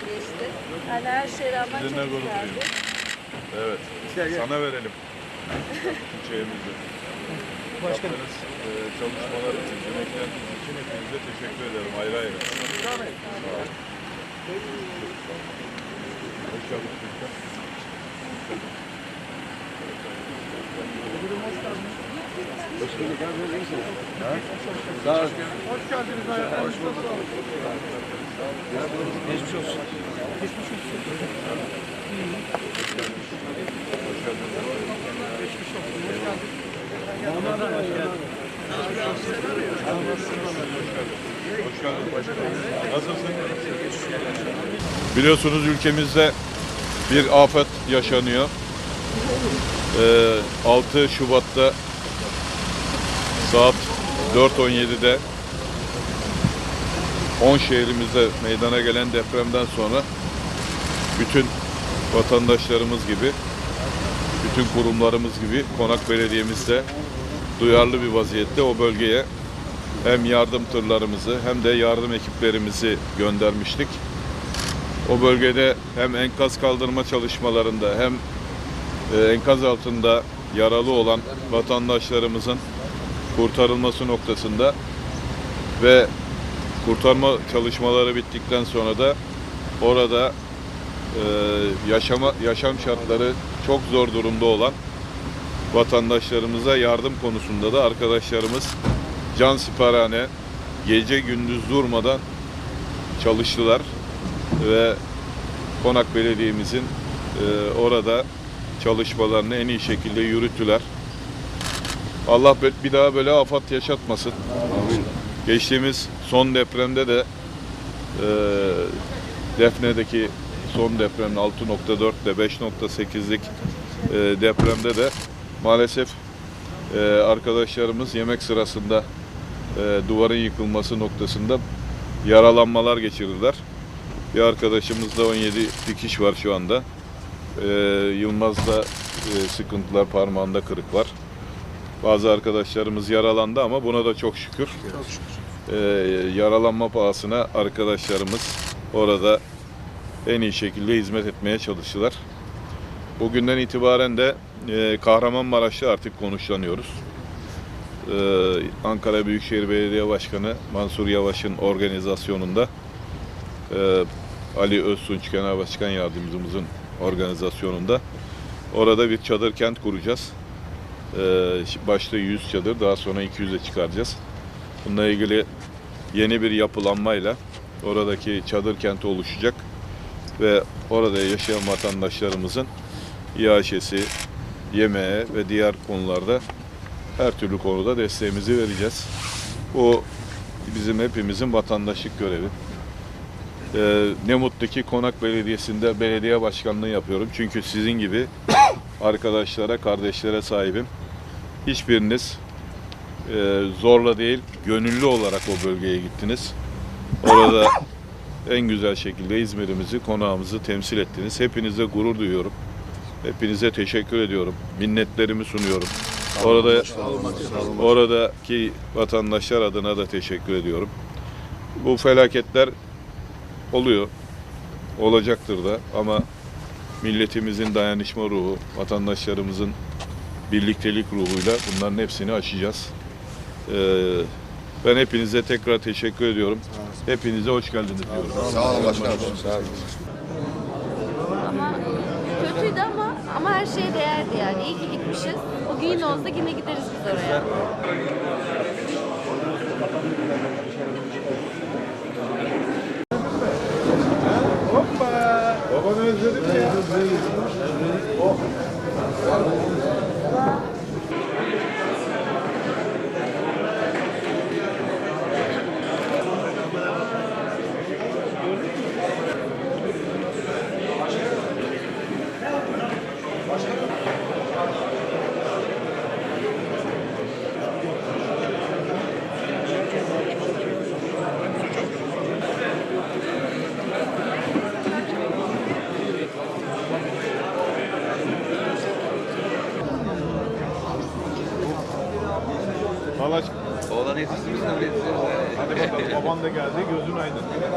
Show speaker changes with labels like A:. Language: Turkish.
A: güzel geçti. Yani her şeye rağmen
B: Sizinle
A: çok
B: gurur
A: güzeldi.
B: Evet. Sana verelim. Şeyimizi. Yaptığınız e, çalışmalar için, emekleriniz için hepinize teşekkür ederim. Ayrı ayrı. Sağ olun. Hoş geldin Türkan. Hoş geldin başkanım. Nasılsın? Biliyorsunuz ülkemizde bir afet yaşanıyor. Ee, 6 Şubat'ta saat 4.17'de 10 şehrimizde meydana gelen depremden sonra bütün vatandaşlarımız gibi, bütün kurumlarımız gibi Konak Belediye'miz de duyarlı bir vaziyette o bölgeye hem yardım tırlarımızı hem de yardım ekiplerimizi göndermiştik. O bölgede hem enkaz kaldırma çalışmalarında hem e, enkaz altında yaralı olan vatandaşlarımızın kurtarılması noktasında ve kurtarma çalışmaları bittikten sonra da orada e, yaşama yaşam şartları çok zor durumda olan vatandaşlarımıza yardım konusunda da arkadaşlarımız can siparhane gece gündüz durmadan çalıştılar ve Konak Belediye'mizin e, orada çalışmalarını en iyi şekilde yürüttüler. Allah bir daha böyle afat yaşatmasın. Geçtiğimiz son depremde de e, Defne'deki son depremin 6.4 ile 5.8'lik e, depremde de maalesef e, arkadaşlarımız yemek sırasında e, duvarın yıkılması noktasında yaralanmalar geçirdiler. Bir arkadaşımızda 17 dikiş var şu anda. E, Yılmaz'da e, sıkıntılar parmağında kırık var. Bazı arkadaşlarımız yaralandı ama buna da çok şükür. E, yaralanma pahasına arkadaşlarımız orada en iyi şekilde hizmet etmeye çalıştılar. Bugünden itibaren de e, Kahramanmaraş'ta artık konuşlanıyoruz. E, Ankara Büyükşehir Belediye Başkanı Mansur Yavaş'ın organizasyonunda e, Ali Öztunç Genel Başkan Yardımcımızın organizasyonunda orada bir çadır kent kuracağız. E, başta 100 çadır daha sonra 200'e çıkaracağız. Bununla ilgili yeni bir yapılanmayla oradaki çadır kenti oluşacak ve orada yaşayan vatandaşlarımızın iaşesi, yemeğe ve diğer konularda her türlü konuda desteğimizi vereceğiz. Bu bizim hepimizin vatandaşlık görevi. Ee, ne mutlu ki Konak Belediyesi'nde belediye başkanlığı yapıyorum. Çünkü sizin gibi arkadaşlara, kardeşlere sahibim. Hiçbiriniz e, zorla değil, gönüllü olarak o bölgeye gittiniz. Orada en güzel şekilde İzmir'imizi, konağımızı temsil ettiniz. Hepinize gurur duyuyorum. Hepinize teşekkür ediyorum. Minnetlerimi sunuyorum. Orada oradaki vatandaşlar adına da teşekkür ediyorum. Bu felaketler oluyor. Olacaktır da ama milletimizin dayanışma ruhu, vatandaşlarımızın birliktelik ruhuyla bunların hepsini aşacağız. Ee, ben hepinize tekrar teşekkür ediyorum. Hepinize hoş geldiniz diyorum.
C: Sağ olun başkanım.
A: Ama kötüydü ama ama her şeye değerdi yani. İyi ki gitmişiz. O gün yine olsa yine gideriz biz oraya.
B: Babanı özledim ya. Valla
C: Oğlan yetiştirmişsin öyle yetiştirmişsin.
B: hadi bakalım baban da geldi gözün aydın.